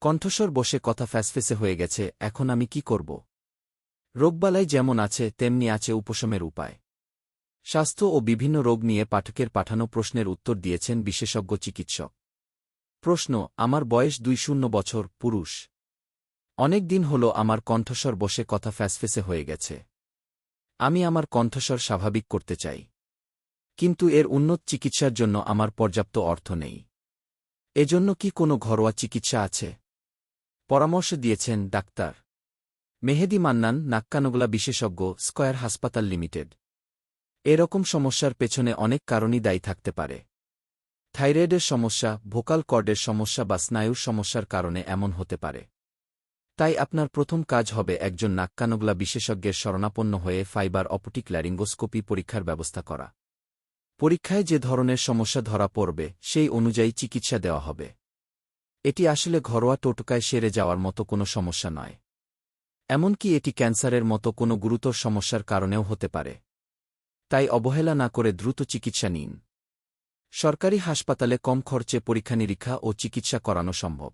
কণ্ঠস্বর বসে কথা ফ্যাসফেসে হয়ে গেছে, এখন আমি কি করব? রোগবালাই যেমন আছে, তেমনি আছে উপশমের উপায়। স্বাস্থ্য ও বিভিন্ন রোগ নিয়ে পাঠকের পাঠানো প্রশ্নের উত্তর দিয়েছেন বিশেষজ্ঞ চিকিৎসক। প্রশ্ন, আমার বয়স দুই শূন্য বছর, পুরুষ। অনেক দিন হল আমার কণ্ঠস্বর বসে কথা ফ্যাসফেসে হয়ে গেছে। আমি আমার কণ্ঠস্বর স্বাভাবিক করতে চাই। কিন্তু এর উন্নত চিকিৎসার জন্য আমার পর্যাপ্ত অর্থ নেই। এজন্য কি কোনো ঘরোয়া চিকিৎসা আছে? পরামর্শ দিয়েছেন ডাক্তার। মেহেদি মান্নান, নাক্কানগলা বিশেষজ্ঞ, স্কয়ার হাসপাতাল লিমিটেড। এরকম সমস্যার পেছনে অনেক কারণই দায়ী থাকতে পারে। থাইরয়েডের সমস্যা, ভোকাল কর্ডের সমস্যা বা স্নায়ুর সমস্যার কারণে এমন হতে পারে। তাই আপনার প্রথম কাজ হবে একজন নাক্কানগলা বিশেষজ্ঞের শরণাপন্ন হয়ে ফাইবার অপটিক ল্যারিঙ্গোস্কোপি পরীক্ষার ব্যবস্থা করা। পরীক্ষায় যে ধরনের সমস্যা ধরা পড়বে, সেই অনুযায়ী চিকিৎসা দেওয়া হবে। এটি আসলে ঘরোয়া টোটকায় সেরে যাওয়ার মতো কোনো সমস্যা নয়। এমনকি এটি ক্যান্সারের মতো কোনো গুরুতর সমস্যার কারণেও হতে পারে। তাই অবহেলা না করে দ্রুত চিকিৎসা নিন। সরকারি হাসপাতালে কম খরচে পরীক্ষা নিরীক্ষা ও চিকিৎসা করানো সম্ভব।